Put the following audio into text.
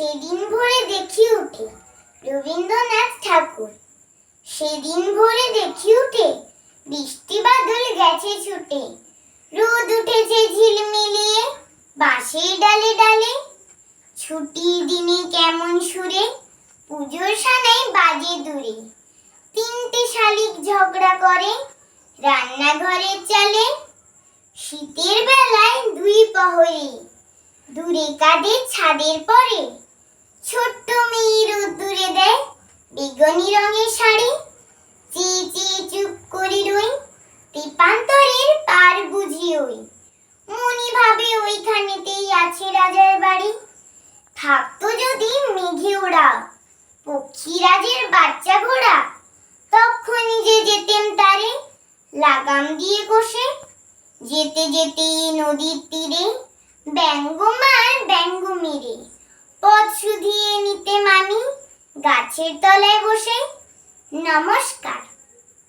সেদিন ভোরে দেখি উঠে রবীন্দ্রনাথ ঠাকুর। সেদিন ভোরে দেখি উঠে বৃষ্টি বাদল গেছে ছুটে। রোদ উঠেছে ঝিলমিলিয়ে, বাঁশের ডালে ডালে। ছুটির দিনে কেমন সুরে পুজোর সানাই বাজে দূরে। তিনটে শালিক ঝগড়া করে রান্নাঘরের চালে। শীতের বেলায় দুই পহরে, দূরে কাঁধে ছাদের পরে। ছোট্ট মেয়ে রোদ্দুরে দেয়। বেগুনি রঙের শাড়ি, চি চি, চুপ করি রই। দীপান্তরের পার বুঝি ওই। মনি ভাবে ওইখানেতেই আছে রাজার বাড়ি। থাকতো যদি মেঘে ওড়া পক্ষীরাজের বাচ্চা ঘোড়া। তখনই যে যেতেম তারে। লাগাম দিয়ে কষে। যেতে যেতে নদীর তীরে। ব্যঙ্গ মার ব্যঙ্গ মেরে। পথ শুধিয়ে নিতে মামি গাছের তলায় বসে। নমস্কার।